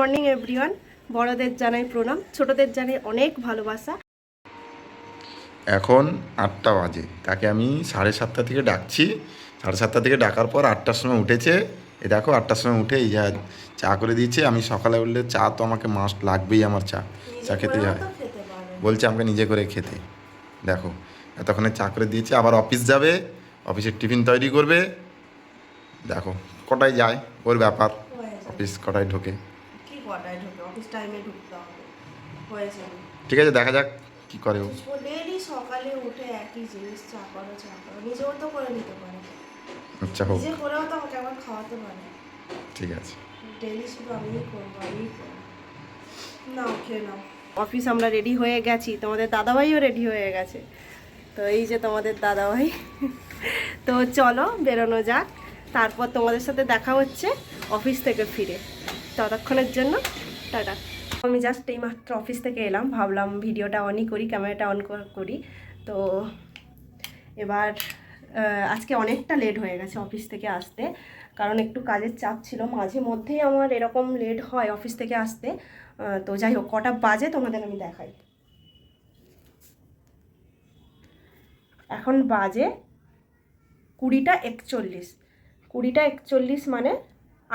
Morning everyone. বড়দের জানাই প্রণাম ছোটদের জানাই অনেক ভালোবাসা। এখন আটটা বাজে তাকে আমি সাড়ে সাতটা থেকে ডাকছি। সাড়ে সাতটা থেকে ডাকার পর আটটার সময় উঠেছে। এ দেখো আটটার সময় উঠে এই যা চা করে দিয়েছে। আমি সকালে উঠলে চা তো আমাকে মাস্ট লাগবেই আমার চা। চা খেতে হয়। বলছে আমাকে নিজে করে খেতে। দেখো এতক্ষণে চা করে দিয়েছে আবার অফিস যাবে। অফিসের টিফিন তৈরি করবে। দেখো কটায় যায়? ওর ব্যাপার। অফিস কটায় ঢোকে? কটায় ঢুকে অফিস টাইমে ঢুকতে হবে হয়েছে ঠিক আছে দেখা যাক কি করে ও। ডেলি সকালে উঠে একই জিনিস চা করো চা করো নিজেও তো করে নিতে পারে। আচ্ছা হোক। নিজে করেও তো আমাকে আবার খাওয়াতে পারে। ঠিক আছে। ডেলি শুধু আমি করব করব। নাও খেয়ে নাও। অফিস আমরা রেডি হয়ে গেছি তোমাদের দাদাভাইও রেডি হয়ে গেছে। তো এই যে তোমাদের দাদাভাই তো চলো বেরোনো যাক তারপর তোমাদের সাথে দেখা হচ্ছে অফিস থেকে ফিরে। ততক্ষণের জন্য, টাটা। আমি জাস্ট এই মাত্র অফিস থেকে এলাম, ভাবলাম ভিডিওটা অনই করি ক্যামেরাটা অন করি। তো এবার আজকে অনেকটা লেট হয়ে গেছে অফিস থেকে আসতে। কারণ একটু কাজের চাপ ছিল, মাঝে মধ্যেই আমার এরকম লেট হয় অফিস থেকে আসতে। তো যাই হোক, কটা বাজে তোমাদের আমি দেখাই। এখন বাজে কুড়িটা একচল্লিশ। কুড়িটা একচল্লিশ মানে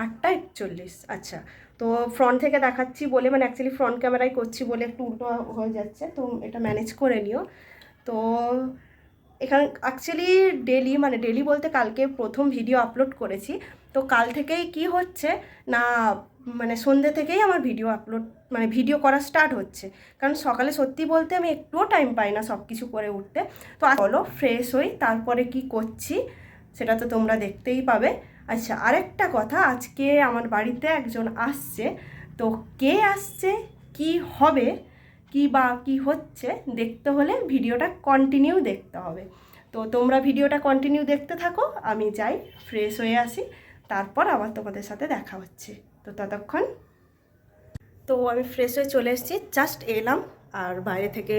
আটটা একচল্লিশ আচ্ছা। তো ফ্রন্ট থেকে দেখাচ্ছি বলে মানে অ্যাকচুয়ালি ফ্রন্ট ক্যামেরায় করছি বলে একটু উল্টো হয়ে যাচ্ছে, তো এটা ম্যানেজ করে নিও। তো এখানে অ্যাকচুয়ালি ডেলি মানে ডেলি বলতে কালকে প্রথম ভিডিও আপলোড করেছি। তো কাল থেকেই কি হচ্ছে না মানে সন্ধ্যে থেকেই আমার ভিডিও আপলোড মানে ভিডিও করা স্টার্ট হচ্ছে। কারণ সকালে সত্যি বলতে আমি একটুও টাইম পাই না সব কিছু করে উঠতে। তো চলো ফ্রেশ হই, তারপরে কি করছি, সেটা তো তোমরা দেখতেই পাবে। আচ্ছা আরেকটা কথা, আজকে আমার বাড়িতে একজন আসছে। তো কে আসছে, কি হবে, কি বা কি হচ্ছে, দেখতে হলে ভিডিওটা কন্টিনিউ দেখতে হবে। তো তোমরা ভিডিওটা কন্টিনিউ দেখতে থাকো, আমি যাই ফ্রেশ হয়ে আসি, তারপর আবার তোমাদের সাথে দেখা হচ্ছে। তো ততক্ষণ। তো আমি ফ্রেশ হয়ে চলে এসেছি জাস্ট এলাম, আর বাইরে থেকে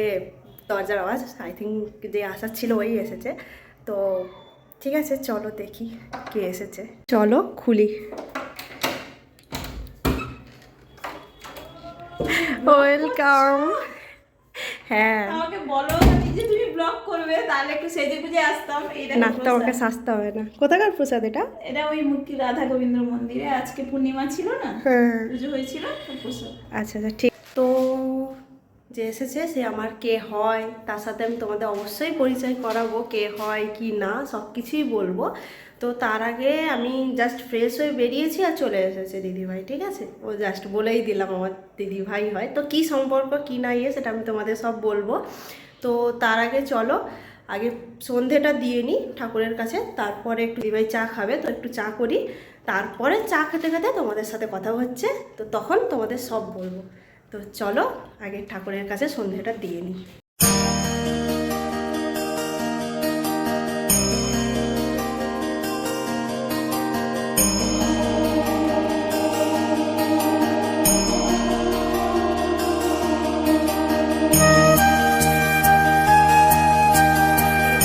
দরজার আওয়াজ আই থিঙ্ক যে আসার ছিল ওই এসেছে। তো ঠিক আছে চলো দেখি কে এসেছে। চলো খুলি। ওয়েলকাম হ্যাঁ। আমাকে বলো যে তুমি ব্লগ করবে তাহলে একটু সেজে গুজে আসতাম এটা না তো আমাকে সাজতে হবে না। কোথাকার প্রসাদ এটা? এটা ওই মূর্তি রাধা গোবিন্দ মন্দিরে আজকে পূর্ণিমা ছিল না? হ্যাঁ। পুজো হয়েছিল প্রসাদ। আচ্ছা আচ্ছা ঠিক। তো যে এসেছে, সে আমার কে হয়, তার সাথে আমি তোমাদের অবশ্যই পরিচয় করাবো, কে হয়, কি না, সব কিছুই বলব। তো তার আগে আমি জাস্ট ফ্রেশ হয়ে বেরিয়েছি আর চলে এসেছে দিদিভাই, ঠিক আছে? ও জাস্ট বলেই দিলাম আমার দিদিভাই হয়। তো কি সম্পর্ক, কি না ইয়ে সেটা আমি তোমাদের সব বলব। তো তার আগে চলো, আগে সন্ধেটা দিয়ে নিই ঠাকুরের কাছে, তারপরে একটু দিদিভাই চা খাবে, তো একটু চা করি। তারপরে চা খেতে খেতে তোমাদের সাথে কথা হচ্ছে, তো তখন তোমাদের সব বলব। তো চলো আগে ঠাকুরের কাছে সন্ধেটা দিয়ে নিই।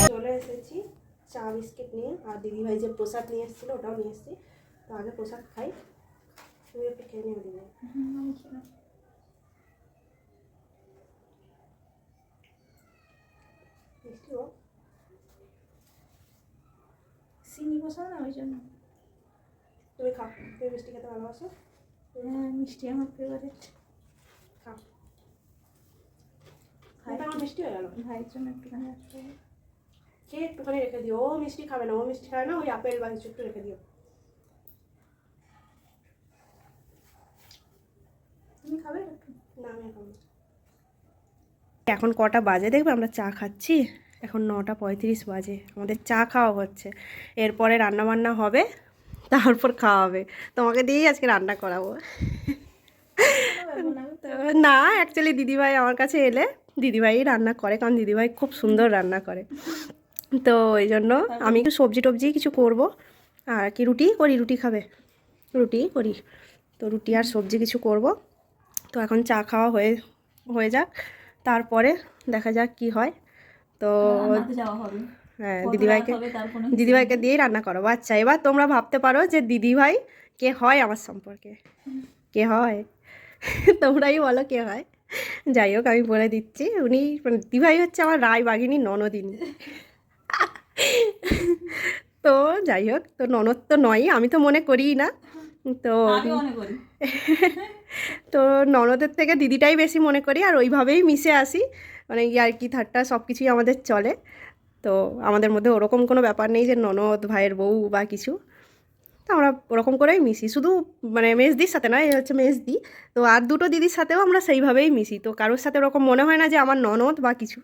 চলে এসেছি চা বিস্কিট নিয়ে। আর দিদিভাই যে প্রসাদ নিয়ে এসেছিল ওটাও নিয়ে এসেছি। তো আগে প্রসাদ খাই। তুমি একটু খেয়ে নিও দিদি মিষ্টি ও চিনি বসাও না ওই জন্য তুমি খাও তুমি মিষ্টি খেতে ভালোবাসো? হ্যাঁ মিষ্টি আমার ফেভারিট খাও। এটা আমার মিষ্টি হয়ে গেল। ভাইয়ের জন্য একটুখানি রাখতে হবে। কে একটুখানি রেখে দিও? ও মিষ্টি খাবে না ও মিষ্টি খাবে না ওই আপেল বা কিছু একটু রেখে দিও। তুমি খাবে? একটু না আমি এখন। এখন কটা বাজে দেখবে আমরা চা খাচ্ছি। এখন নটা পঁয়ত্রিশ বাজে, আমাদের চা খাওয়া হচ্ছে। এরপরে রান্না বান্না হবে, তারপর খাওয়া হবে। তোমাকে দিয়েই আজকে রান্না করাবো। না অ্যাকচুয়ালি দিদিভাই আমার কাছে এলে দিদিভাই রান্না করে, কারণ দিদিভাই খুব সুন্দর রান্না করে। তো ওই জন্য আমি একটু সবজি টবজি কিছু করব। আর কি, রুটি? করি, রুটি খাবে। রুটি করি। তো রুটি আর সবজি কিছু করব। তো এখন চা খাওয়া হয়ে হয়ে যাক। তারপরে দেখা যাক কি হয়। তো হ্যাঁ কত দিদিভাইকে দিদিভাইকে দিয়েই রান্না করো। আচ্ছা এবার তোমরা ভাবতে পারো যে দিদিভাই কে হয় আমার সম্পর্কে। কে হয়? তোমরাই বলো কে হয়। যাই হোক আমি বলে দিচ্ছি উনি মানে দিভাই হচ্ছে আমার রায় বাঘিনী ননদিনী। তো যাই হোক তো ননদ তো নয় আমি তো মনে করিই না। তো করি। তো ননদের থেকে দিদিটাই বেশি মনে করি আর ওইভাবেই মিশে আসি। মানে ইয়ার্কি ঠাট্টা সব কিছুই আমাদের চলে। তো আমাদের মধ্যে ওরকম কোনো ব্যাপার নেই যে ননদ ভাইয়ের বউ বা কিছু। তো আমরা ওরকম করেই মিশি। শুধু মানে মেজদির সাথে নয় এ হচ্ছে মেজদি। তো আর দুটো দিদির সাথেও আমরা সেইভাবেই মিশি। তো কারোর সাথে ওরকম মনে হয় না যে আমার ননদ বা কিছু।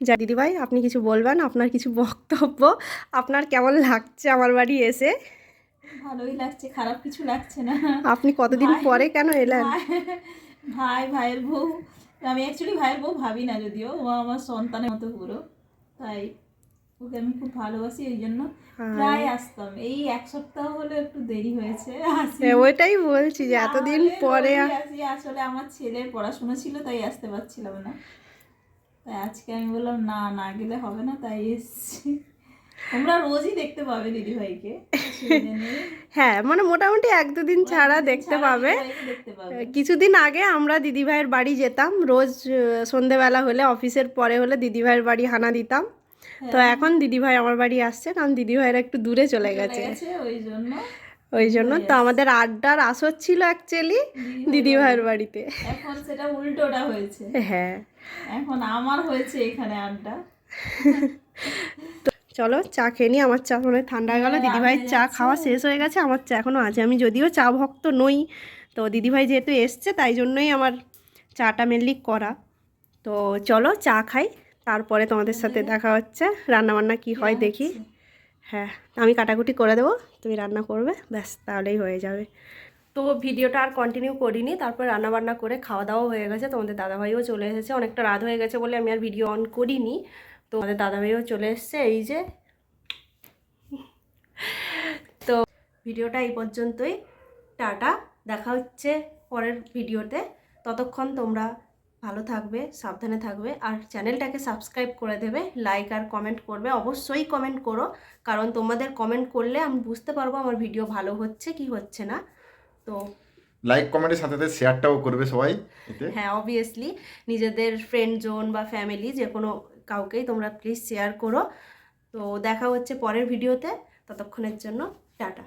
যা দিদিভাই আপনি কিছু বলবেন? আপনার কিছু বক্তব্য? আপনার কেমন লাগছে আমার বাড়ি এসে? ভালোই লাগছে খারাপ কিছু লাগছে না। আপনি কতদিন পরে কেন এলেন? ভাই ভাই ভাইয়ের বউ। আমি অ্যাকচুয়ালি ভাইয়ের বউ ভাবি না যদিও ও আমার সন্তানের মতো পুরো। তাই ওকে আমি খুব ভালোবাসি এই জন্য প্রায় আসতাম। এই এক সপ্তাহ হলো একটু দেরি হয়েছে হ্যাঁ, ওইটাই বলছি যে এতদিন পরে আসি। আসলে আমার ছেলের পড়াশোনা ছিল তাই আসতে পারছিলাম না। তাই আজকে আমি বললাম না না গেলে হবে না। তাই এসছি। তোমরা রোজই দেখতে পাবে দিদি ভাইকে। হ্যাঁ মানে মোটামুটি এক দুদিন ছাড়া দেখতে পাবে। কিছুদিন আগে আমরা দিদিভাইয়ের বাড়ি যেতাম। রোজ সন্ধেবেলা হলে অফিসের পরে হলে দিদিভাইয়ের বাড়ি হানা দিতাম। তো এখন দিদিভাই আমার বাড়ি আসছে কারণ দিদিভাইরা একটু দূরে চলে গেছে। গেছে ওই জন্য। ওই জন্য তো আমাদের আড্ডার আসর ছিল অ্যাকচুয়ালি দিদিভাইয়ের বাড়িতে। এখন সেটা উল্টোটা হয়েছে। হ্যাঁ। এখন আমার হয়েছে এখানে আড্ডা। চলো চা খেয়ে নিই। আমার চা মানে ঠান্ডা গেল। হ্যাঁ, দিদিভাইয়ের চা খাওয়া শেষ হয়ে গেছে আমার চা এখনও আছে। আমি যদিও চা ভক্ত নই তো দিদিভাই যেহেতু এসছে তাই জন্যই আমার চাটা মেনলি করা। তো চলো চা খাই তারপরে তোমাদের সাথে দেখা হচ্ছে। রান্নাবান্না কি হয় দেখি। হ্যাঁ আমি কাটাকুটি করে দেবো তুমি রান্না করবে ব্যাস তাহলেই হয়ে যাবে। তো ভিডিওটা আর কন্টিনিউ করিনি তারপর রান্নাবান্না করে খাওয়া দাওয়া হয়ে গেছে। তোমাদের দাদাভাইও চলে এসেছে অনেকটা রাত হয়ে গেছে বলে আমি আর ভিডিও অন করিনি। তো আমাদের দাদাভাইও চলে এসেছে এই যে। তো ভিডিওটা এই পর্যন্তই। টাটা দেখা হচ্ছে পরের ভিডিওতে। ততক্ষণ তোমরা ভালো থাকবে সাবধানে থাকবে আর চ্যানেলটাকে সাবস্ক্রাইব করে দেবে লাইক আর কমেন্ট করবে অবশ্যই কমেন্ট করো কারণ তোমাদের কমেন্ট করলে আমি বুঝতে পারব আমার ভিডিও ভালো হচ্ছে কি হচ্ছে না। তো লাইক কমেন্টের সাথে সাথে শেয়ারটাও করবে সবাই হ্যাঁ অবভিয়াসলি নিজেদের ফ্রেন্ড জোন বা ফ্যামিলি যে কোনো কাউকেই তোমরা প্লিজ শেয়ার করো। তো দেখা হচ্ছে পরের ভিডিওতে ততক্ষণের জন্য টাটা।